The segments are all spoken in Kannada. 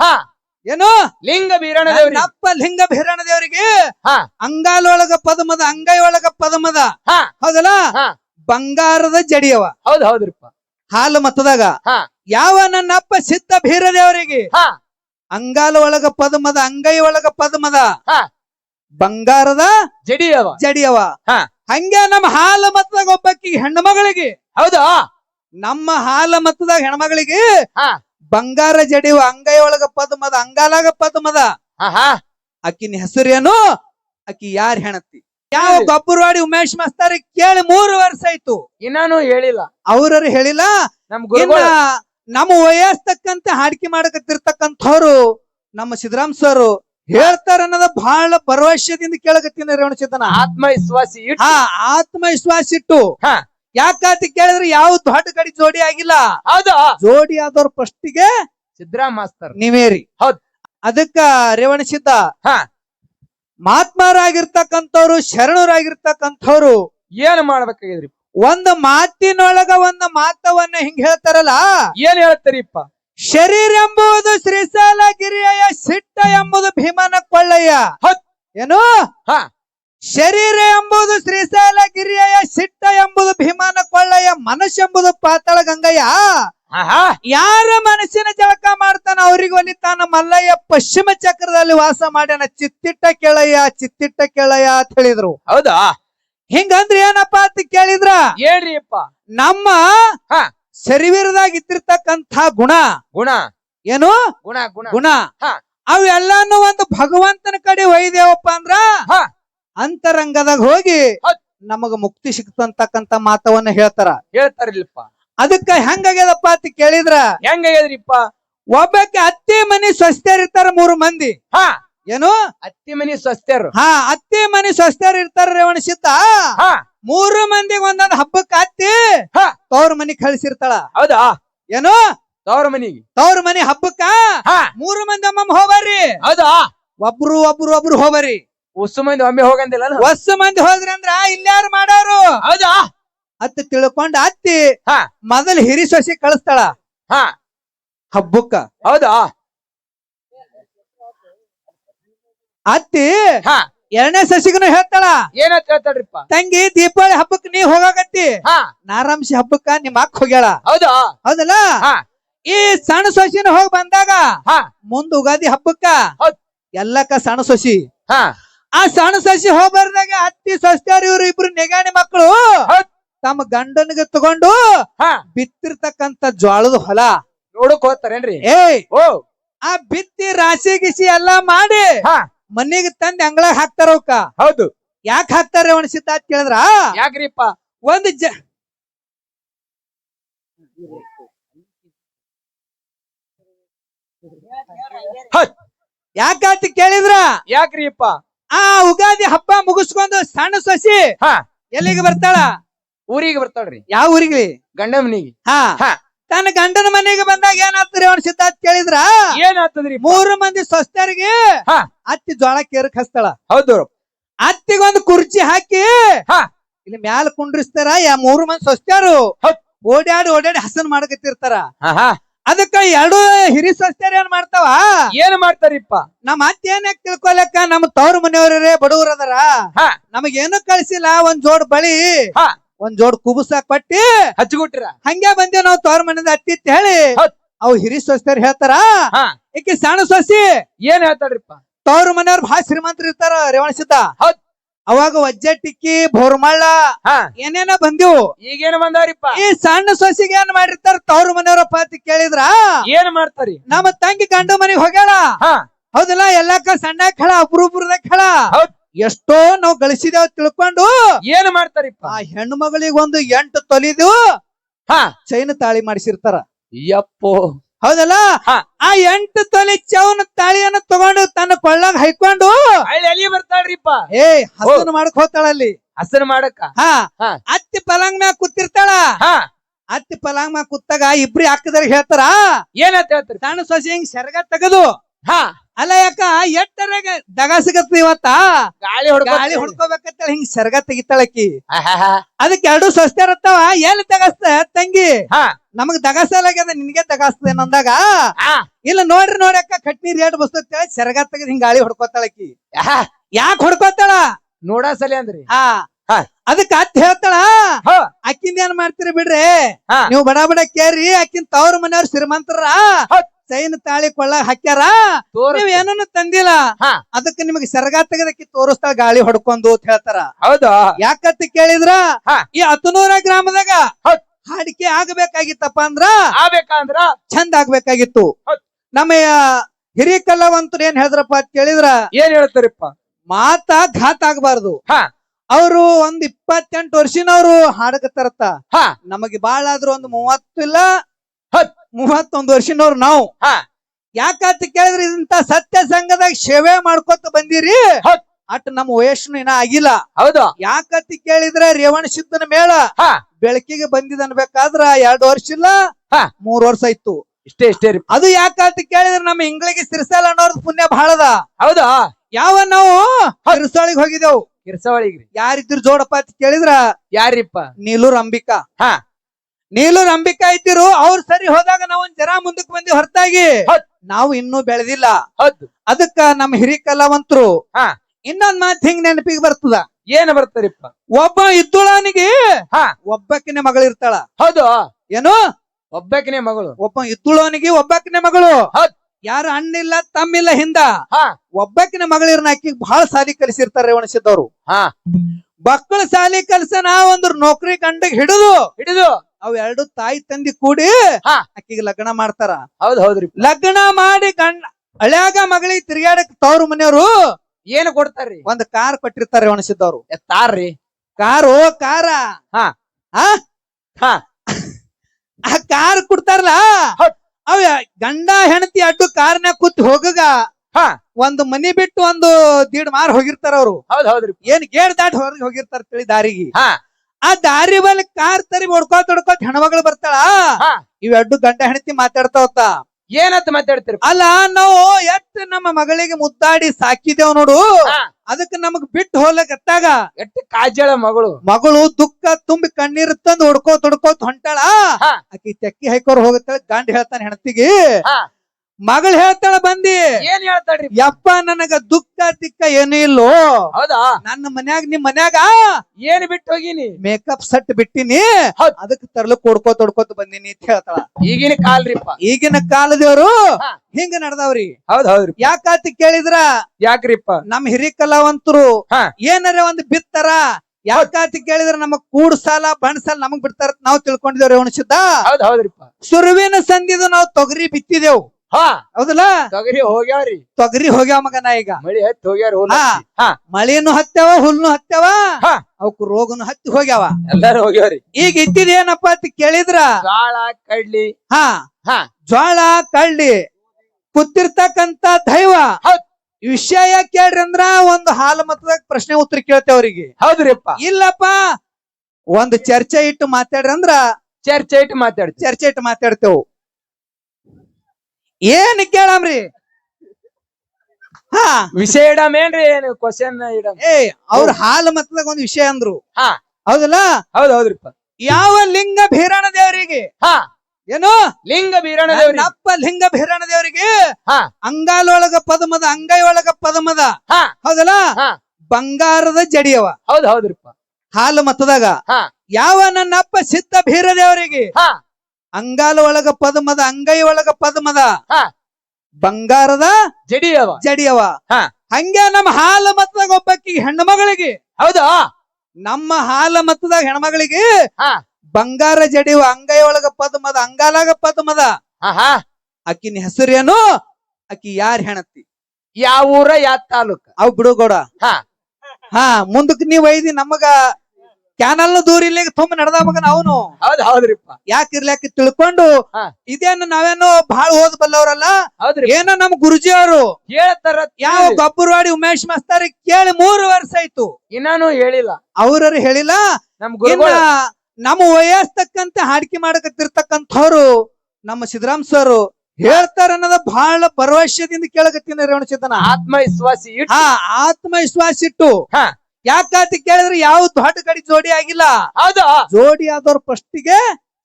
ಹಾ. ಏನು? ಲಿಂಗ ಬೀರಣ ದೇವ್ರಿ ನನ್ನಪ್ಪ ಲಿಂಗ ಭೀರಣ ದೇವರಿಗೆ ಹಾ. ಅಂಗಾಲೊಳಗ ಪದಮದ ಅಂಗೈ ಒಳಗ ಪದಮದ. ಹಾ. ಹೌದಲ್ಲ? ಹಾ. ಬಂಗಾರದ ಜಡಿಯವ. ಹೌದ್ ಹೌದ್ರಿಪ್ಪ. ಹಾಲು ಮತದಾಗ ಹಾ. ಯಾವ ನನ್ನಪ್ಪ ಸಿದ್ಧ ಭೀರ ದೇವರಿಗೆ? ಹಾ. ಅಂಗಾಲ ಒಳಗ ಪದಮದ ಅಂಗೈ ಒಳಗ ಪದಮದ. ಹಾ. ಬಂಗಾರದ ಜಡಿಯವ. ಜಡಿಯವ. ಹಾ. ಹಂಗೆ ನಮ್ಮ ಹಾಲು ಮತದಾಗ ಒಬ್ಬಕ್ಕಿ ಹೆಣ್ಣು ಮಗಳಿಗೆ. ಹೌದಾ ನಮ್ಮ ಹಾಲ ಮತದಾಗ ಹೆಣ್ಮಗಳಿಗೆ ಹಾ. ಬಂಗಾರ ಜಡಿವ ಅಂಗೈ ಒಳಗ ಪದ್ಮದ ಅಂಗಾಲಾಗ ಪದ್ಮದ ಆಕಿನ ಹೆಸರೇನು? ಆಕಿ ಯಾರ ಹೆಣತಿ? ಯಾವ ಗೊಬ್ಬರವಾಡಿ ಉಮೇಶ್ ಮಸ್ತಾರಿ ಕೇಳಿ ಮೂರು ವರ್ಷ ಆಯ್ತು. ಇನ್ನಾನು ಹೇಳಿಲ್ಲ. ಅವ್ರ ಹೇಳಿಲ್ಲ. ಇನ್ನ ನಮ್ಮ ವಯಸ್ಸಕ್ಕಂತೆ ಹಾಡಿಕೆ ಮಾಡಕತ್ತಿರ್ತಕ್ಕಂಥವ್ರು ನಮ್ಮ ಸಿದ್ದರಾಮ್ ಸರ್ ಹೇಳ್ತಾರ ಅನ್ನೋದ ಬಹಳ ಪರವಶ್ಯದಿಂದ ಕೇಳಕತ್ತೀನಿ ರೇವಣ ಸಿದ್ದನ ಆತ್ಮವಿಶ್ವಾಸಿ ಇಟ್ಟು. ಹಾ ಆತ್ಮವಿಶ್ವಾಸ ಇಟ್ಟು. ಹಾ. ಯಾಕಂತ ಕೇಳಿದ್ರೆ ಯಾವ ದೊಡ್ಡ ಕಡೆ ಜೋಡಿ ಆಗಿಲ್ಲ. ಹೌದಾ. ಜೋಡಿ ಆದವ್ರ ಫಸ್ಟಿಗೆ ಸಿದ್ದರಾಮ್ ಮಾಸ್ತರ್. ನೀವೇರಿ. ಹೌದ್. ಅದಕ್ಕ ರೇವಣ ಸಿದ್ದ. ಹಾ. ಮಹಾತ್ಮರಾಗಿರ್ತಕ್ಕಂಥವ್ರು ಶರಣರಾಗಿರ್ತಕ್ಕಂಥವ್ರು ಏನ್ ಮಾಡ್ಬೇಕಾಗಿದ್ರಿ? ಒಂದ್ ಮಾತಿನೊಳಗ ಒಂದ್ ಮಾತವನ್ನ ಹಿಂಗ್ ಹೇಳ್ತಾರಲ್ಲ? ಏನ್ ಹೇಳ್ತಾರಿಪ್ಪ? ಶರೀರ ಎಂಬುದು ಶ್ರೀಸಾಲ ಗಿರಿಯ ಸಿಟ್ಟ ಎಂಬುದು ಭೀಮನ ಕೊಳ್ಳಯ್ಯ. ಏನು? ಹಾ. ಶರೀರ ಎಂಬುದು ಶ್ರೀಶೈಲ ಗಿರಿಯ ಸಿಟ್ಟ ಎಂಬುದು ಭೀಮಾನ ಕೊಳ್ಳಯ್ಯ ಮನಸ್ಸೆಂಬುದು ಪಾತಾಳ ಗಂಗಯ್ಯ. ಯಾರ ಮನಸ್ಸಿನ ಜಳಕ ಮಾಡ್ತಾನ ಅವ್ರಿಗೆ ಒಲಿತಾನ ಮಲ್ಲಯ್ಯ ಪಶ್ಚಿಮ ಚಕ್ರದಲ್ಲಿ ವಾಸ ಮಾಡ್ಯಾನ. ಚಿತ್ತಿಟ್ಟ ಕೆಳಯ್ಯ ಚಿತ್ತಿಟ್ಟ ಕೆಳಯ್ಯ ಅಂತ ಹೇಳಿದ್ರು. ಹೌದಾ? ಹಿಂಗಂದ್ರೆ ಏನಪ್ಪ ಅಂತ ಕೇಳಿದ್ರ? ಹೇಳ್ರಿಪ್ಪ ನಮ್ಮ ಹಾ. ಶರೀರದಾಗ ಇದ್ದಿರ್ತಕ್ಕಂಥ ಗುಣ. ಗುಣ. ಏನು? ಗುಣ ಗುಣ. ಗುಣ. ಹಾ. ಅವೆಲ್ಲಾನು ಒಂದು ಭಗವಂತನ ಕಡೆ ಒಯ್ದೇವಪ್ಪ ಅಂದ್ರ ಹಾ. ಅಂತರಂಗದಾಗ ಹೋಗಿ. ನಮಗ ಮುಕ್ತಿ ಸಿಕ್ತಂತಕ್ಕಂತ ಮಾತವನ್ನ ಹೇಳ್ತಾರ. ಹೇಳ್ತಾರಿಲ್ಲಪ್ಪ. ಅದಕ್ಕ ಹೆಂಗಾಗ್ಯದಪ್ಪ ಅಂತ ಕೇಳಿದ್ರ? ಹೆಂಗಾಗ್ಯದ್ರಿಪ್ಪ ಒಬ್ಬಕ್ಕೆ ಅತ್ತೆ ಮನಿ ಸ್ವಸ್ಥರು ಇರ್ತಾರ ಮೂರು ಮಂದಿ. ಹಾ. ಏನು? ಅತ್ತಿ ಮನಿ ಸ್ವಸ್ಥರು ಹಾ ಅತ್ತೆ ಮನಿ ಸ್ವಸ್ಥರು ಇರ್ತಾರ ರೇವಣಿಸಿದ್ದ ಹಾ. ಮೂರು ಮಂದಿಗೆ ಒಂದೊಂದ್ ಹಬ್ಬಕ್ಕೆ ಅತ್ತಿ ಹಾ. ತವ್ರ ಮನಿ ಕಳಿಸಿರ್ತಾಳ. ಹೌದಾ? ಏನು? ತವ್ರ ಮನಿಗೆ. ತವ್ರ ಮನಿ ಹಬ್ಬಕ್ಕ ಹಾ. ಮೂರು ಮಂದಿ ಒಮ್ಮಮ್ಮ ಹೋಗ್ಬಾರ್ರಿ. ಹೌದಾ? ಒಬ್ರು ಒಬ್ರು ಒಬ್ರು ಹೋಗ್ಬರ್ರಿ. ಉಸು ಮಂದಿ ಒಮ್ಮೆ ಹೋಗಂದಿಲ್ಲ ಹೊಸ ಮಂದಿ ಹೋದ್ರಿ ಅಂದ್ರ ಇಲ್ಯಾರು ಮಾಡೋರು? ಹೌದಾ ಅತ್ತ ತಿಳ್ಕೊಂಡ ಅತ್ತಿ ಹಾ. ಮೊದಲ್ ಹಿರಿ ಸೊಸಿ ಕಳಿಸ್ತಾಳ. ಹಾ. ಹಬ್ಬಕ್ಕ. ಹೌದಾ ಅತ್ತಿ ಹಾ. ಎರಡನೇ ಸಸಿಗನು ಹೇಳ್ತಾಳ ಏನಂತ ಹೇಳ್ತಾಳ್ರಿಪ್ಪ? ತಂಗಿ ದೀಪಾವಳಿ ಹಬ್ಬಕ್ಕೆ ನೀ ಹೋಗಾಕತ್ತಿ. ಹಾ. ನಾರಾಂಶಿ ಹಬ್ಬಕ್ಕ ನಿಮ್ಮ ಅಕ್ಕ ಹೋಗ್ಯಾಳ. ಹೌದಾ ಹೌದಲ್ಲ? ಹಾ. ಈ ಸಣ್ಣ ಸೊಸಿನ ಹೋಗಿ ಬಂದಾಗ ಹಾ. ಮುಂದ್ ಉಗಾದಿ ಹಬ್ಬಕ್ಕ ಹೌದ್. ಎಲ್ಲಕ್ಕ ಸಣ್ಣ ಸೊಸಿ. ಹಾ. ಆ ಸಣ್ಣ ಸಸಿ ಹೋಗ್ಬಾರ್ದಾಗ ಅತ್ತಿ ಸಸ್ತಾರ ಇವ್ರು ಇಬ್ರು ನೆಗಾಣಿ ಮಕ್ಕಳು. ತಮ್ಮ ಗಂಡನಿಗೆ ತಗೊಂಡು ಹಾ. ಬಿತ್ತಿರ್ತಕ್ಕಂತ ಜ್ವಾಳದ ಹೊಲ. ನೋಡಕ್ ಹೋಗ್ತಾರೇನ್ರಿ? ಏಯ್! ಓ. ಆ ಬಿತ್ತಿ ರಾಶಿ ಗಿಸಿ ಎಲ್ಲಾ ಮಾಡಿ ಹಾ. ಮನೆಗೆ ತಂದ್ ಅಂಗಳ ಹಾಕ್ತಾರ ಅವಕ್ಕ ಹೌದು. ಯಾಕೆ ಹಾಕ್ತಾರೆ ಒಣಸಿದ್ದ ಅಂತ ಕೇಳಿದ್ರ? ಯಾಕ್ರಿಪ್ಪ? ಒಂದ್ ಜ ಯಾಕಂತ ಕೇಳಿದ್ರ? ಯಾಕ್ರಿಪ್ಪ? ಆ ಉಗಾದಿ ಹಬ್ಬ ಮುಗಿಸ್ಕೊಂಡು ಸಣ್ಣ ಸಸಿ ಹಾ. ಎಲ್ಲಿಗೆ ಬರ್ತಾಳ? ಊರಿಗೆ ಬರ್ತಾಳ್ರಿ. ಯಾವ ಊರಿಗೆ ಗಂಡ ಮನಿಗೆ ಹಾ. ಹಾ. ತನ್ನ ಗಂಡನ ಮನೆಗೆ ಬಂದಾಗ ಏನಾಗ್ತದ್ರಿ ಅವ್ನ ಅಂತ ಕೇಳಿದ್ರ? ಏನಾಗ್ತದ್ರಿ? ಮೂರು ಮಂದಿ ಸ್ವಸ್ಥರಿಗೆ ಹಾ. ಅತ್ತಿ ಜ್ವಾಳ ಕೇರಕ್ ಹಸ್ತಾಳ ಹೌದು. ಅತ್ತಿಗೊಂದು ಕುರ್ಚಿ ಹಾಕಿ ಹಾ. ಇಲ್ಲಿ ಮ್ಯಾಲ ಕುಂಡ್ರಿಸ್ತಾರ ಯಾ ಮೂರು ಮಂದಿ ಸ್ವಸ್ಥರು ಓಡಾಡಿ ಓಡಾಡಿ ಹಸನ್ ಮಾಡಕತ್ತಿರ್ತಾರ. ಅದಕ್ಕ ಎರಡು ಹಿರಿ ಸಸ್ಯರ್ ಏನ್ ಮಾಡ್ತಾವ? ಏನ್ ಮಾಡ್ತಾರಿಪ್ಪ? ನಮ್ಮ ಅತ್ತೆ ಏನ್ ತಿಳ್ಕೊಲಕ್ಕ ನಮ್ ತವ್ರ ಮನೆಯವ್ರೇ ಬಡವ್ರ ಅದಾರ. ಹಾ. ನಮಗೇನು ಕಳ್ಸಿಲ್ಲ ಒಂದ್ ಜೋಡ್ ಬಳಿ ಹಾ. ಒಂದ್ ಜೋಡ್ ಕುಬುಸ ಕೊಟ್ಟಿ ಹಚ್ಕೊಟ್ಟಿರ ಹಂಗೆ ಬಂದೇವ್ ನಾವ್ ತವ್ರ ಮನೆದ ಅತ್ತಿ ಅಂತ ಹೇಳಿ ಅವ್ ಹಿರಿ ಹೇಳ್ತಾರ ಹಾ. ಈಕಿ ಸಣ್ಣ ಸೊಸಿ ಏನ್ ಹೇಳ್ತಾಳ್ರಿಪ್ಪ? ತವ್ರ ಮನೆಯವ್ರ ಭಾಳ ಶ್ರೀಮಂತರು ಇರ್ತಾರ ರೇವಣಸಿದ್ದ ಹೌದ್. ಅವಾಗ ವಜ್ಜೆ ಟಿಕ್ಕಿ ಬೋರ್ಮಳ್ಳ ಹಾ. ಏನೇನ ಬಂದಿವು. ಈಗೇನ್ ಬಂದಾರಿಪ್ಪ? ಈ ಸಣ್ಣ ಸೊಸಿಗೆ ಏನ್ ಮಾಡಿರ್ತಾರ? ತವ್ರ ಮನೆಯವ್ರಪ್ಪ ಅಂತ ಕೇಳಿದ್ರ? ಏನ್ ಮಾಡ್ತಾರಿ? ನಮ್ಮ ತಂಗಿ ಗಂಡು ಮನೆಗ್ ಹೋಗ್ಯಾಳ. ಹಾ. ಹೌದಲ್ಲ ಎಲ್ಲಾಕ ಸಣ್ಣ ಖಳ ಅಬ್ರುಬ್ರದ ಖಳ ಹೌದ್. ಎಷ್ಟೋ ನಾವ್ ಗಳಿಸಿದೇವ್ ತಿಳ್ಕೊಂಡು ಏನ್ ಮಾಡ್ತಾರಿಪ್ಪ? ಆ ಹೆಣ್ಣು ಮಗಳಿಗೆ ಒಂದು ಎಂಟು ತೊಲಿದು ಹಾ. ಚೈನ್ ತಾಳಿ ಮಾಡಿಸಿರ್ತಾರ. ಯಪ್ಪೋ. ಹೌದಲ್ಲ? ಆ ಎಂಟು ತೊಲೆ ಚೌನ ತಾಳಿಯನ್ನ ತಗೊಂಡು ತನ್ನ ಕೊಳ್ಳಾಗ ಹೈಕೊಂಡು ಎಲ್ಲಿ ಬರ್ತಾಳ್ರಿಪ್ಪ. ಏ ಹಸನ್ ಮಾಡಕ್ ಹೋಗ್ತಾಳಲ್ಲಿ ಹಸನ್ ಮಾಡಕ್ಕ ಹಾ. ಅತ್ತಿ ಪಲಾಂಗ್ ಮ್ಯಾಗ ಕೂತಿರ್ತಾಳ. ಹಾ. ಅತ್ತಿ ಪಲಾಂಗ್ ಮ್ಯಾಗ ಕೂತಾಗ ಇಬ್ರಿ ಹಾಕಿದಾರ ಹೇಳ್ತಾರ? ಏನಂತ ಹೇಳ್ತಾರ? ಸಣ್ಣ ಸೊಸಿ ಹಿಂಗ್ ಸೆರಗ ತೆಗದು ಹಾ. ಅಲ್ಲ ಯಾಕ ಎಟ್ಟರಾಗ ದಗ ಸಿಗತ್ ಇವತ್ತ ಗಾಳಿ ಹೊಡ್ಕೊ ಗಾಳಿ ಹೊಡ್ಕೋಬೇಕಂತ ಹಿಂಗ್ ಸೆರಗ ತೆಗಿತಾಳಕಿ. ಆಹಾಹಾ. ಅದಕ್ಕೆ ಎರಡು ಸಸ್ತೆ ಇರ್ತಾವ ಎಲ್ಲಿ ತಗಸ್ತ ತಂಗಿ? ಹಾ. ನಮಗ್ ದಗಸಲಾಗ್ಯದ ನಿನ್ಗೆ ತಗಸ್ತ ಅಂದಾಗ ಇಲ್ಲ ನೋಡ್ರಿ ನೋಡ್ಯಾಕ ಕಟ್ನಿ ರೇಟ್ ಬಸ್ತೇಳಿ ಸರ್ಗ ತೆಗೆದ್ ಹಿಂಗ್ ಗಾಳಿ ಹೊಡ್ಕೋತಾಳಕಿ. ಆಹಾ. ಯಾಕೆ ಹೊಡ್ಕೋತಾಳ? ನೋಡ ಸಲಿ ಅಂದ್ರಿ. ಹಾ. ಹಾ. ಅದಕ್ಕ ಅತ್ ಹೇಳ್ತಾಳ ಹಾ. ಅಕ್ಕಿಂದ ಏನ್ ಮಾಡ್ತೀರಿ ಬಿಡ್ರಿ. ನೀವು ಬಡ ಬಡ ಕೇರಿ ಅಕ್ಕಿನ ತವ್ರ ಮನೆಯವ್ರ ಶ್ರೀಮಂತರ. ಚೈನ್ ತಾಳಿ ಕೊಳ್ಳ ಹಾಕ್ಯಾರ ನೀವು ನೀವ್ ಏನನ್ನು ತಂದಿಲ್ಲ ಹಾ. ಅದಕ್ಕೆ ನಿಮಗೆ ಸರಗ ತೆಗೆದಕ್ಕೆ ತೋರಿಸ್ತಾ ಗಾಳಿ ಹೊಡ್ಕೊಂಡು ಅಂತ ಹೇಳ್ತಾರ ಹೌದಾ ಯಾಕಂತ ಕೇಳಿದ್ರ ಹಾ. ಈ ಹತ್ತನೂರ ಗ್ರಾಮದಾಗ ಹೌದ್. ಹಾಡಿಕೆ ಆಗಬೇಕಾಗಿತ್ತಪ್ಪ ಅಂದ್ರ ಆಗ್ಬೇಕಂದ್ರ ಚಂದ ಆಗ್ಬೇಕಾಗಿತ್ತು ಹೌದ್. ನಮ್ಮ ಹಿರಿಕಲ್ಲವಂತರು ಏನ್ ಹೇಳಿದ್ರಪ್ಪ ಅಂತ ಕೇಳಿದ್ರ ಏನ್ ಹೇಳ್ತಾರಿಪ್ಪ ಮಾತ ಘಾತ ಆಗ್ಬಾರ್ದು ಹಾ. ಅವರು ಒಂದ್ ಇಪ್ಪತ್ತೆಂಟು ವರ್ಷನವ್ರು ಹಾಡಕತ್ತಾರತ್ತ ಹಾ. ನಮಗೆ ಬಾಳ ಆದ್ರೂ ಒಂದು ಮೂವತ್ತು ಇಲ್ಲ ಹೌದ್. ಮೂವತ್ತೊಂದು ವರ್ಷನವ್ರು ನಾವು. ಹಾ. ಯಾಕಂತ ಕೇಳಿದ್ರೆ ಇಂತ ಸತ್ಯ ಸಂಘದಾಗ ಸೇವೆ ಮಾಡ್ಕೊತ ಬಂದಿರಿ. ಅಟ್ ನಮ್ಮ ವಯಸ್ಸು ಇನ್ನ ಆಗಿಲ್ಲ. ಹೌದು. ಯಾಕಂತ ಕೇಳಿದ್ರೆ ರೇವಣ ಸಿದ್ದನ ಮೇಳ ಹಾ. ಬೆಳಕಿಗೆ ಬಂದಿದ್ ಅನ್ಬೇಕಾದ್ರ ಎರಡು ವರ್ಷ ಇಲ್ಲ ಹಾ. ಮೂರ್ ವರ್ಷ ಆಯ್ತು. ಇಷ್ಟೇ ಇಷ್ಟೇ ರೀ. ಅದು ಯಾಕಂತ ಕೇಳಿದ್ರೆ ನಮ್ಮ ಇಂಗ್ಳಿಗೆ ಸಿರ್ಸಲ್ ಅನ್ನೋರ್ದು ಪುಣ್ಯ ಬಹಳದ ಹೌದಾ. ಯಾವ ನಾವು ಕಿರ್ಸಾಳಿಗೆ ಹೋಗಿದೆವು ಕಿರ್ಸಾವಳಿಗ್ರಿ ಯಾರಿದ್ರು ಜೋಡಪ್ಪ ಅಂತ ಕೇಳಿದ್ರ ಯಾರಿಪ್ಪ? ನೀಲೂರ್ ಅಂಬಿಕಾ. ಹಾ. ನೀಲೂರ್ ನಂಬಿಕೆ ಇದ್ದಿರು ಅವ್ರು ಸರಿ ಹೋದಾಗ ನಾವ್ ಒಂದ್ ಜರ ಮುಂದಕ್ಕೆ ಬಂದಿ ಹೊರತಾಗಿ. ನಾವು ಇನ್ನೂ ಬೆಳೆದಿಲ್ಲ. ಅದಕ್ಕ ನಮ್ಮ ಹಿರಿ ಕಲಾವಂತರು. ಇನ್ನೊಂದ್ ಮಾತ್ ಹಿಂಗ್ ನೆನಪಿಗೆ ಬರ್ತದ. ಏನ್ ಬರ್ತಾರಿಪ್ಪ? ಒಬ್ಬ ಇದ್ದುಳನಿಗೆ ಹಾ. ಒಬ್ಬಕಿನ ಮಗಳಿರ್ತಾಳ. ಹೌದು. ಏನು? ಒಬ್ಬಕ್ಕಿನೇ ಮಗಳು. ಒಬ್ಬ ಇದ್ದುಳವನಿಗೆ ಒಬ್ಬಕಿನ ಮಗಳು. ಯಾರು ಅಣ್ಣಿಲ್ಲ ತಮ್ಮಿಲ್ಲ ಹಿಂದ. ಹಾ. ಒಬ್ಬಕಿನ ಮಗಳಿರ್ನ ಆಕಿಗ್ ಬಹಳ ಸಾಲಿ ಕಲಿಸಿರ್ತಾರೆ ಹಾ. ಮಕ್ಕಳ ಸಾಲಿ ಕಲ್ಸನ ನಾವೊಂದ್ರ ನೌಕರಿ ಕಂಡಗ್ ಹಿಡಿದು. ಹಿಡಿದು. ಅವ್ ಎರಡು ತಾಯಿ ತಂದಿ ಕೂಡಿ ಹಾ. ಆಕಿಗೆ ಲಗ್ನ ಮಾಡ್ತಾರ ಹೌದ್ ಹೌದ್ರಿ ಲಗ್ನ ಮಾಡಿ ಗಂಡ ಹಳ್ಯಾಗ ಮಗಳಿಗೆ ತಿರ್ಗಾಡಕ್ ತವ್ರ ಮನೆಯವರು ಏನ್ ಕೊಡ್ತಾರ್ರಿ ಒಂದ್ ಕಾರ್ ಕೊಟ್ಟಿರ್ತಾರೆ ಒಣಸಿದ್ದವ್ರು ತಾರ್ರಿ ಕಾರು ಕಾರ ಹಾ. ಆ? ಹಾ. ಆ ಕಾರ್ ಕೊಡ್ತಾರಲ್ಲ ಹೌದ್. ಅವ ಗಂಡ ಹೆಂಡತಿ ಅಡ್ಡು ಕಾರ್ನ್ಯಾಗ ಕೂತ್ ಹೋಗಗ ಹಾ. ಒಂದು ಮನಿ ಬಿಟ್ಟು ಒಂದು ದೀಡ್ ಮಾರ್ ಹೋಗಿರ್ತಾರ ಅವ್ರು ಹೌದ್ ಹೌದ್ರಿ ಏನ್ ಗೇಡ್ ದಾಟ್ ಹೊರಗೆ ಹೋಗಿರ್ತಾರ ತಿಳಿ ದಾರಿಗೆ ಹಾ. ಆ ದಾರಿ ಬಲ್ಲಿ ಕಾರ್ ತರಿ ಹೊಡ್ಕೊತ ಹೊಡ್ಕೊತ ಹೆಣ್ಮಗಳು ಬರ್ತಾಳ ಹಾ. ಇವೆರಡು ಗಂಡ ಹೆಂಡತಿ ಮಾತಾಡ್ತಾವತ್ತ ಏನಂತ ಮಾತಾಡ್ತೀರಿ ಅಲ್ಲ ನಾವು ಎಷ್ಟ್ ನಮ್ಮ ಮಗಳಿಗೆ ಮುದ್ದಾಡಿ ಸಾಕಿದೇವ್ ನೋಡು ಹಾ. ಅದಕ್ಕೆ ನಮಗ್ ಬಿಟ್ಟು ಹೋಗ್ಲಕತ್ತಾಗ ಎಷ್ಟ್ ಕಾಜಳ ಮಗಳು ಮಗಳು ದುಃಖ ತುಂಬಿ ಕಣ್ಣೀರ್ ತಂದು ಹೊಡ್ಕೋತ ಹೊಡ್ಕೋತ ಹೊಂಟಾಳ ಹಾ. ಆಕಿ ತೆಕ್ಕಿ ಹೈಕೋರ್ ಹೋಗತ್ತಾಳ ಗಂಡ ಹೇಳ್ತಾನೆ ಹೆಣತಿಗೆ ಹಾ. ಮಗಳು ಹೇಳ್ತಾಳ ಬಂದಿ. ಏನ್ ಹೇಳ್ತಾಳ್ರಿ? ಯಪ್ಪ ನನಗ ದುಃಖ ತಿಕ್ಕ ಏನು ಇಲ್ಲೋ. ಹೌದಾ? ನನ್ನ ಮನ್ಯಾಗ ನಿಮ್ ಮನ್ಯಾಗ? ಏನ್ ಬಿಟ್ಟು ಹೋಗಿನಿ? ಮೇಕಪ್ ಸೆಟ್ ಬಿಟ್ಟಿನಿ. ಹೌದ್. ಅದಕ್ಕೆ ತರಲು ಕೊಡ್ಕೋ ತೊಡ್ಕೋತ ಬಂದಿನಿ ಅಂತ ಹೇಳ್ತಾಳ. ಈಗಿನ ಕಾಲ್ರಿಪ್ಪ. ಈಗಿನ ಕಾಲದವ್ರು ಹಿಂಗ ನಡ್ದಾವ್ರಿ. ಹೌದ್ ಹೌದ್ರಿ ಯಾಕಂತ ಕೇಳಿದ್ರ? ಯಾಕ್ರಿಪ್ಪ? ನಮ್ ಹಿರಿ ಕಲಾವಂತರು. ಏನಾರ ಒಂದ್ ಬಿತ್ತಾರ? ಯಾಕಂತ ಕೇಳಿದ್ರ? ನಮಗ್ ಕೂಡ್ ಸಾಲ ಬಣ್ಣ ಸಾಲ ನಮಗ್ ಬಿಡ್ತಾರ ನಾವ್ ತಿಳ್ಕೊಂಡಿದೇವ್ರಿ ಹೌದ್ ಹೌದ್ರಿಪ್ಪ. ಸುರುವಿನ ಸಂದಿದು ನಾವ್ ತೊಗರಿ ಬಿತ್ತಿದೆವು. ಹಾ. ಹೌದಲ್ಲ? ತೊಗರಿ ಹೋಗ್ಯಾವ್ರಿ ತೊಗರಿ ಹೋಗ್ಯಾವ ಮಗನ ಈಗ. ಮಳಿ ಹತ್ತಿ ಹೋಗ್ಯಾರ ಹಾ. ಹತ್ತಿ. ಹಾ. ಮಳಿನು ಹತ್ಯಾವ ಹುಲ್ನು ಹತ್ತವ ಹಾ. ಅವಕ್ ರೋಗನು ಹತ್ತಿ ಹೋಗ್ಯಾವ. ಎಲ್ಲಾರು ಹೋಗ್ಯಾವ್ರಿ. ಈಗ ಇದ್ದಿದ್ ಏನಪ್ಪ ಅಂತ ಕೇಳಿದ್ರ? ಜ್ವಾಳ ಕಡ್ಲಿ. ಹಾ. ಹಾ. ಜ್ವಾಳ ಕಳ್ಳಿ ಕುತ್ತಿರ್ತಕ್ಕಂತ ದೈವ ಹೌದ್. ವಿಷಯ ಕೇಳ್ರಿ ಅಂದ್ರ ಒಂದು ಹಾಲು ಮತದಾಗ ಪ್ರಶ್ನೆ ಉತ್ತರ ಕೇಳ್ತೇವ್ ಅವ್ರಿಗೆ. ಹೌದ್ರಿಪ್ಪ. ಇಲ್ಲಪ್ಪ ಒಂದು ಚರ್ಚೆ ಇಟ್ಟು ಮಾತಾಡ್ರಿ ಅಂದ್ರ ಚರ್ಚೆ ಇಟ್ಟು ಮಾತಾಡ್ತೀವಿ. ಚರ್ಚೆ ಇಟ್ಟು ಮಾತಾಡ್ತೇವ್. ಏನ್ ಕೇಳಾಮ್ರಿ? ಹಾ. ವಿಷಯ ಇಡಮ್ ಏನ್ರಿ? ಏನ್ ಕ್ವಶನ್ ಇಡಮ್. ಏ ಅವ್ರ ಹಾಲು ಮತ್ತದಾಗ ಒಂದ್ ವಿಷಯ ಅಂದ್ರು. ಹಾ. ಹೌದಲ್ಲ? ಹೌದ್ ಹೌದ್ರಿಪ್ಪ. ಯಾವ ಲಿಂಗ ಭೀರಣ ದೇವರಿಗೆ? ಹಾ. ಏನು? ಲಿಂಗ ಭೀರಣ ದೇವ್ರಿ ಲಿಂಗ ಭೀರಣ ದೇವರಿಗೆ ಹಾ. ಅಂಗಾಲೊಳಗ ಪದಮದ ಅಂಗೈಯೊಳಗ ಒಳಗ ಪದಮದ. ಹಾ. ಹೌದಲ್ಲ? ಹಾ. ಬಂಗಾರದ ಜಡಿಯವ. ಹೌದ್ ಹೌದ್ರಿಪ್ಪ. ಹಾಲು ಮತದಾಗ ಹಾ. ಯಾವ ನನ್ನಪ್ಪ ಸಿದ್ಧ ಭೀರ ದೇವರಿಗೆ ಹಾ. ಅಂಗಾಲ ಒಳಗ ಪದ್ಮದ ಅಂಗೈ ಒಳಗ ಪದ್ಮದ. ಹಾ. ಬಂಗಾರದ ಜಡಿಯವ. ಜಡಿಯವ. ಹಾ. ಹಂಗೆ ನಮ್ಮ ಹಾಲ ಮತದಾಗ ಒಬ್ಬಕ್ಕಿ ಹೆಣ್ಣು ಮಗಳಿಗೆ ಹೌದಾ. ನಮ್ಮ ಹಾಲ ಮತದಾಗ ಹೆಣ್ಮಗಳಿಗೆ ಹಾ. ಬಂಗಾರ ಜಡಿವ ಅಂಗೈ ಒಳಗ ಪದ್ಮದ ಅಂಗಾಲಾಗ ಪದ್ಮದ. ಆಕಿನ ಹೆಸರೇನು? ಆಕಿ ಯಾರ್ ಹೆಣತಿ? ಯಾವ ಊರ ಯಾವ ತಾಲೂಕ? ಅವ್ ಬಿಡುಗೋಡ. ಹಾ. ಮುಂದಕ್ಕೆ ಮುಂದಕ್ ನೀವ್ ಐದಿ ನಮಗ ಕ್ಯಾನಲ್ ದೂರ ಇಲ್ಲಿ ತುಂಬ ನಡೆದ ಮಗನ ಅವನು. ಹೌದ್ ಹೌದ್ರಿಪ್ಪ. ಯಾಕೆ ಇರ್ಲಾಕ ತಿಳ್ಕೊಂಡು. ಇದೇನು ನಾವೇನು ಬಹಳ ಓದ್ ಬಲ್ಲವ್ರಲ್ಲ? ಏನೋ ನಮ್ ಗುರುಜಿ ಅವರು. ಹೇಳ್ತಾರ ಯಾವ ಗಬ್ಬರ್ವಾಡಿ ಉಮೇಶ್ ಮಾಸ್ತಾರಿ ಕೇಳಿ ಮೂರು ವರ್ಷ ಆಯ್ತು. ಇನ್ನಾನು ಹೇಳಿಲ್ಲ. ಅವ್ರರು ಹೇಳಿಲ್ಲ. ನಮ್ ಗುರು ನಮ್ಮ ವಯಸ್ಸಕ್ಕಂತೆ ಹಾಡಿಕೆ ಮಾಡಕತ್ತಿರ್ತಕ್ಕಂಥವ್ರು ನಮ್ಮ ಸಿದ್ದರಾಮ್ ಸರ್ ಹೇಳ್ತಾರ ಅನ್ನೋದ ಬಹಳ ಪರವಶ್ಯದಿಂದ ಕೇಳಕತ್ತೀನಿ ರೇವಣ ಸಿದ್ದನ ಆತ್ಮವಿಶ್ವಾಸ ಇಟ್ಟು. ಹಾ ಆತ್ಮವಿಶ್ವಾಸ ಇಟ್ಟು. ಯಾಕಂತ ಕೇಳಿದ್ರೆ ಯಾವ ದೊಡ್ಡ ಕಡೆ ಜೋಡಿ ಆಗಿಲ್ಲ. ಹೌದಾ. ಜೋಡಿ ಆದವ್ರ ಫಸ್ಟಿಗೆ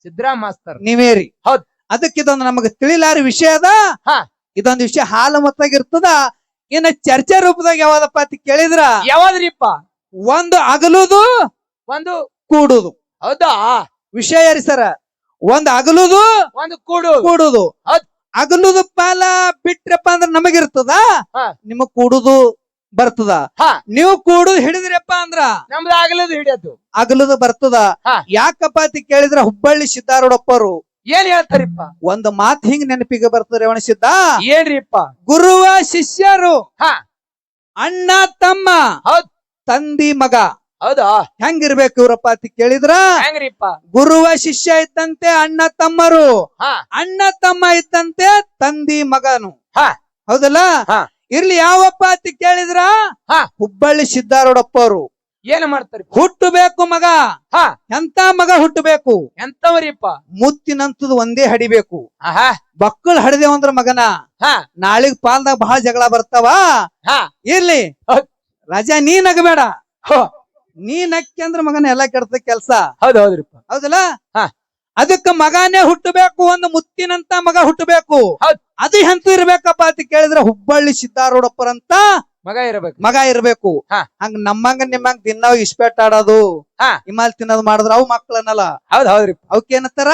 ಸಿದ್ದರಾಮ್ ಮಾಸ್ತರ್. ನೀವೇರಿ. ಹೌದ್. ಅದಕ್ಕೆ ಇದೊಂದು ನಮಗೆ ತಿಳಿಲಾರ ವಿಷಯ ಅದ. ಹಾ. ಇದೊಂದು ವಿಷಯ ಹಾಲು ಮತ್ತಾಗಿರ್ತದ ಇನ್ನ ಚರ್ಚೆ ರೂಪದಾಗ ಯಾವ್ದಪ್ಪ ಅಂತ ಕೇಳಿದ್ರ ಯಾವ್ದ್ರಿಪ್ಪ? ಒಂದು ಅಗಲುದು ಒಂದು ಕೂಡುದು. ಹೌದಾ? ವಿಷಯ ರೀ ಸರ? ಒಂದ್ ಅಗಲುದು ಒಂದು ಕೂಡು ಕೂಡುದು. ಅಗಲುದು ಪಾಲ ಬಿಟ್ರಪ್ಪ ಅಂದ್ರ ನಮಗಿರ್ತದ. ನಿಮಗ್ ಕೂಡುದು ಬರ್ತದ. ನೀವು ಕೂಡ ಹಿಡಿದ್ರಪ್ಪ ಅಂದ್ರ? ನಮ್ದು ಆಗಲದು ಹಿಡಿಯದು ಅಗಲದ ಬರ್ತದ. ಯಾಕಪ್ಪ ಅಂತ ಕೇಳಿದ್ರ ಹುಬ್ಬಳ್ಳಿ ಸಿದ್ದಾರೂಢಪ್ಪರು. ಏನ್ ಹೇಳ್ತಾರಿಪ್ಪ? ಒಂದು ಮಾತ್ ಹಿಂಗ್ ನೆನಪಿಗೆ ಬರ್ತದ ರೇವಣ ಸಿದ್ಧ ಏನ್ರಿಪ್ಪ? ಗುರುವ ಶಿಷ್ಯರು. ಹಾ. ಅಣ್ಣ ತಮ್ಮ. ಹೌದ್. ತಂದಿ ಮಗ. ಹೌದಾ? ಹೆಂಗಿರ್ಬೇಕು ಇವ್ರಪ್ಪ ಅಂತ ಕೇಳಿದ್ರ? ಹೆಂಗ್ರಿಪ್ಪ? ಗುರುವ ಶಿಷ್ಯ ಇದ್ದಂತೆ ಅಣ್ಣ ತಮ್ಮರು. ಹಾ. ಅಣ್ಣ ತಮ್ಮ ಇದ್ದಂತೆ ತಂದಿ ಮಗನು. ಹಾ. ಹೌದಲ್ಲ? ಹಾ. ಇರ್ಲಿ ಯಾವಪ್ಪ ಅಂತ ಕೇಳಿದ್ರ? ಹಾ. ಹುಬ್ಬಳ್ಳಿ ಅವರು ಏನ್ ಮಾಡ್ತಾರೆ? ಹುಟ್ಟಬೇಕು ಮಗ. ಹಾ. ಎಂತ ಮಗ ಹುಟ್ಟಬೇಕು? ಎಂತವರಿಪ್ಪ? ಮುತ್ತಿನಂತದ್ ಒಂದೇ ಹಡಿಬೇಕು. ಆಹಾ. ಬಕ್ಕಳು ಹಡಿದೇವಂದ್ರ ಮಗನ. ಹಾ. ನಾಳಿಗ್ ಪಾಲ್ದಾಗ ಬಹಳ ಜಗಳ ಬರ್ತಾವ. ಹಾ. ಇರ್ಲಿ. ಹೌದ್. ರಾಜ ನೀ ನಗಬೇಡ. ಹೋ, ನೀ ನಕ್ಕಿ ಅಂದ್ರ ಮಗನ ಎಲ್ಲಾ ಕೆಡ್ತ ಕೆಲ್ಸ. ಹೌದ್ ಹೌದ್ರಿಪ್ಪ. ಹೌದಲ್ಲ? ಹಾ. ಅದಕ್ಕ ಮಗನೇ ಹುಟ್ಟಬೇಕು ಒಂದು ಮುತ್ತಿನಂತ ಮಗ ಹುಟ್ಟಬೇಕು. ಹೌದ್. ಅದು ಎಂತ ಇರ್ಬೇಕಪ್ಪ ಅಂತ ಕೇಳಿದ್ರೆ ಹುಬ್ಬಳ್ಳಿ ಸಿದ್ದಾರೂಢಪ್ಪರಂತ ಮಗ ಇರಬೇಕು. ಮಗ ಇರಬೇಕು. ಹಾ. ಹಂಗ ನಮ್ಮಂಗ ನಿಮ್ಮಂಗ ದಿನ ಇಸ್ಪೆಟ್ ಆಡೋದು. ಹಿಮಾಲ್ ತಿನ್ನೋದು ಮಾಡಿದ್ರ ಅವು ಮಕ್ಕಳನ್ನಲ್ಲ ಹೌದ್ ಹೌದ್ರಿ. ಅವಕ್ಕೇನತ್ತಾರ?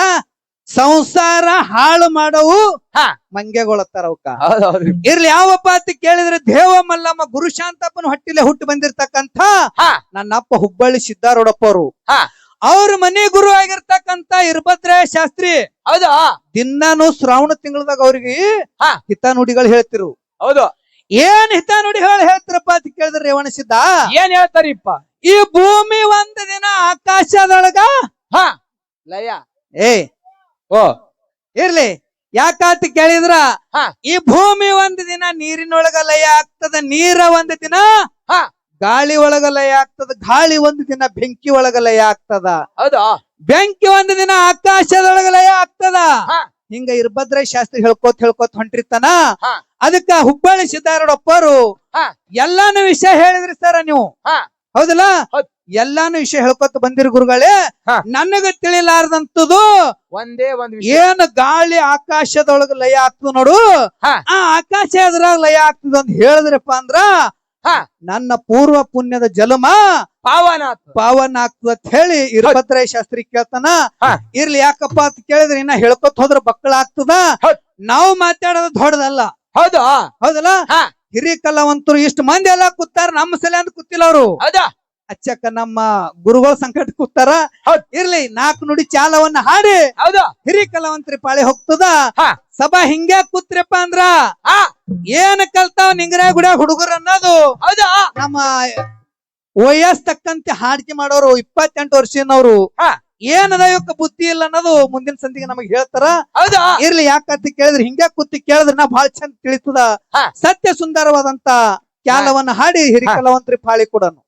ಸಂಸಾರ ಹಾಳು ಮಾಡವು ಹಾ. ಮಂಗೆಗೊಳತ್ತಾರ ಅವಕ್ಕ. ಹೌದ್ ಹೌದ್ರಿ. ಇರ್ಲಿ ಯಾವಪ್ಪ ಅಂತ ಕೇಳಿದ್ರೆ ದೇವ ಮಲ್ಲಮ್ಮ ಗುರು ಶಾಂತಪ್ಪನ ಹೊಟ್ಟಿಲೆ ಹುಟ್ಟು ಬಂದಿರ್ತಕ್ಕಂಥ ಹಾ. ನನ್ನಪ್ಪ ಹುಬ್ಬಳ್ಳಿ ಸಿದ್ದಾರೂಢಪ್ಪ ಹಾ. ಅವ್ರ ಮನೆ ಗುರು ಆಗಿರ್ತಕ್ಕಂತ ಇರ್ಭದ್ರ ಶಾಸ್ತ್ರಿ. ಹೌದಾ. ದಿನಾನು ಶ್ರಾವಣ ತಿಂಗಳದಾಗ ಅವ್ರಿಗೆ ಹಾ. ಹಿತ ನುಡಿಗಳು ಹೇಳ್ತಿರು. ಹೌದು. ಏನ್ ಹಿತ ನುಡಿ ಹೇಳಿ ಹೇಳ್ತಿರಪ್ಪ ಅಂತ ಕೇಳಿದ್ರೆ ರೇವಣ ಏನ್ ಹೇಳ್ತಾರಿಪ್ಪ? ಈ ಭೂಮಿ ಒಂದ ದಿನ ಆಕಾಶದೊಳಗ ಹಾ. ಲಯ. ಏ ಓ. ಇರ್ಲಿ. ಯಾಕಂತ ಕೇಳಿದ್ರ. ಈ ಭೂಮಿ ಒಂದ್ ದಿನ ನೀರಿನೊಳಗ ಲಯ ಆಗ್ತದ. ನೀರ ಒಂದ್ ದಿನ ಹಾ. ಗಾಳಿ ಒಳಗ ಲಯ ಆಗ್ತದ ಗಾಳಿ ಒಂದು ದಿನ ಬೆಂಕಿ ಒಳಗ ಲಯ ಆಗ್ತದ ಹೌದಾ ಬೆಂಕಿ ಒಂದು ದಿನ ಆಕಾಶದೊಳಗ ಲಯ ಆಗ್ತದ. ಹಿಂಗ ಇರ್ಭದ್ರ ಶಾಸ್ತ್ರಿ ಹೇಳ್ಕೋತ ಹೇಳ್ಕೋತ ಹೊಂಟಿರ್ತಾನ. ಅದಕ್ಕ ಹುಬ್ಬಳ್ಳಿ ಸಿದ್ದಾರೂಢಪ್ಪರು ಹಾ. ಎಲ್ಲಾನು ವಿಷಯ ಹೇಳಿದ್ರಿ ಸರ ನೀವು. ಹೌದಲ್ಲ ಎಲ್ಲಾನು ವಿಷಯ ಹೇಳ್ಕೊತ ಬಂದಿರಿ ಗುರುಗಳೇ. ನನಗ ತಿಳಿಲಾರ್ದಂತದು ಒಂದೇ ಒಂದು ಏನ್ ಗಾಳಿ ಆಕಾಶದೊಳಗ ಲಯ ಆಗ್ತದ ನೋಡು ಆ ಆಕಾಶ ಎದ್ರಾಗ ಲಯ ಆಗ್ತದ ಅಂತ ಹೇಳಿದ್ರಪ್ಪ ಅಂದ್ರ. ನನ್ನ ಪೂರ್ವ ಪುಣ್ಯದ ಜಲಮ ಪಾವನ ಪಾವನ ಆಗ್ತದ ಅಂತ ಹೇಳಿ ಇರ್ಭದ್ರಯ್ಯ ಶಾಸ್ತ್ರಿ ಕೇಳ್ತಾನ. ಇರ್ಲಿ ಯಾಕಪ್ಪ ಅಂತ ಕೇಳಿದ್ರೆ ಇನ್ನ ಹೇಳ್ಕೊತ ಹೋದ್ರ ಬಕ್ಕಳ ಆಗ್ತದ. ನಾವು ಮಾತಾಡೋದು ದೊಡ್ಡದಲ್ಲ. ಹೌದಾ ಹೌದಲ್ಲ. ಹಿರಿಯ ಕಲಾವಂತರು ಇಷ್ಟು ಮಂದಿ ಎಲ್ಲ ಕೂತಾರ ನಮ್ಮ ಸಲ ಅಂತ ಕೂತಿಲ್ಲ ಅವರು. ಹೌದಾ? ಅಚ್ಚಕ್ಕ ನಮ್ಮ ಗುರುಗಳ ಸಂಕಟ ಕೂತಾರ. ಇರ್ಲಿ ನಾಲ್ಕು ನುಡಿ ಚಾಲವನ್ನ ಹಾಡಿ. ಹೌದಾ. ಹಿರಿ ಕಲಾವಂತ್ರಿ ಪಾಳಿ ಹೋಗ್ತದ. ಸಭಾ ಹಿಂಗ್ಯಾ ಕೂತ್ರಪ್ಪ ಅಂದ್ರ ಏನ್ ಕಲ್ತಾವ್ ನಿಂಗರ ಗುಡ ಹುಡುಗರು ಅನ್ನೋದು. ಹೌದಾ. ನಮ್ಮ ವಯಸ್ ತಕ್ಕಂತೆ ಹಾಡಿಕೆ ಮಾಡೋರು ಇಪ್ಪತ್ತೆಂಟು ವರ್ಷನವ್ರು. ಏನದ ಇವಕ್ಕ ಬುದ್ಧಿ ಇಲ್ಲ ಅನ್ನೋದು ಮುಂದಿನ ಸಂದಿಗೆ ನಮಗ್ ಹೇಳ್ತಾರ. ಹೌದಾ. ಇರ್ಲಿ ಯಾಕಂತ ಕೇಳಿದ್ರೆ ಹಿಂಗ ಕೂತಿ ಕೇಳಿದ್ರೆ ನಾ ಬಹಳ ಚಂದ ತಿಳಿತದ. ಸತ್ಯ ಸುಂದರವಾದಂತ ಕ್ಯಾಲವನ್ನ ಹಾಡಿ ಹಿರಿ ಕಲಾವಂತರಿ ಪಾಳಿ ಕೊಡನು.